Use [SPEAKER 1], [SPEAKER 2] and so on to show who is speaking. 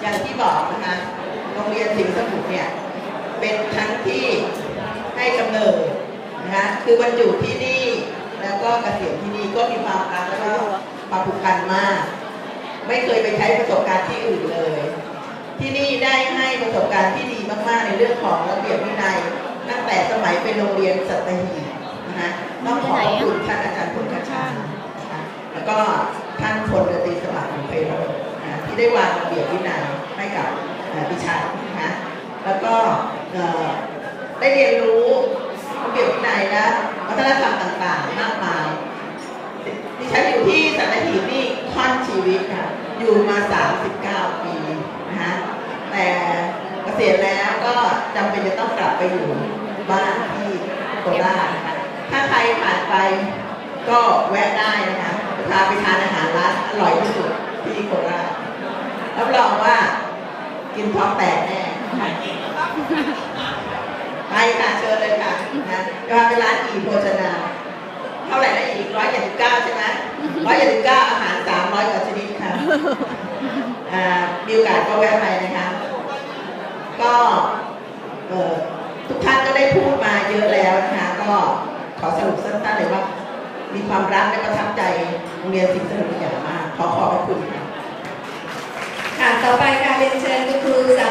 [SPEAKER 1] อย่างที่บอกนะคะโรงเรียนสิงห์สมุทรเนี่ยเป็นทั้งที่ให้กำเนิดนะคะคือบรรจุที่นี่แล้วก็เกษียณที่นี่ก็มีความรักแล้วก็ความผูกพันมาก ไม่เคยไปใช้ประสบการณ์ที่อื่นเลย ที่นี่ได้ให้ประสบการณ์ที่ดีมากๆในเรื่องของระเบียบวินัยตั้งแต่สมัยเป็นโรงเรียนสัตหีบนะคะต้องขอขอบคุณท่านอาจารย์พลกชาตินะคะแล้วก็ท่านพลเรตรีสมัครไพโรจน์นะที่ ได้วางระเบียบวินัยให้กับเอ่อดิฉันนะแล้วก็ได้เรียนรู้ระเบียบวินัยและวัฒนธรรมต่างๆ มากมายดิฉันอยู่ที่สัตหีบนี่ค่อนชีวิตค่ะอยู่มา 39 ปีนะคะแต่เกษียณแล้วก็จำเป็นจะต้องกลับไปอยู่บ้านที่โคราชนะคะถ้าใครผ่านไปก็แวะได้นะคะพาไปทานอาหารร้านอร่อยที่สุดที่โคราชรับรองว่า กินท้องแตกแน่ไปค่ะเชิญเลยค่ะนะจะพาไปร้านอีโภชนา เท่าไหร่นะอีกร้อยเจ็ดสิบเก้าใช่ไหมร้อยเจ็ดสิบเก้าอาหารสามร้อยกว่าชนิดค่ะอ่ามีโอกาสก็แวะไปนะคะ ก็เออทุกท่านก็ได้พูดมาเยอะแล้วนะคะก็ขอสรุปสั้นๆเลยว่า มีความรักและประทับใจโรงเรียนสิงห์สมุทรอย่างมาก ขอขอบพระคุณค่ะ
[SPEAKER 2] ค่ะต่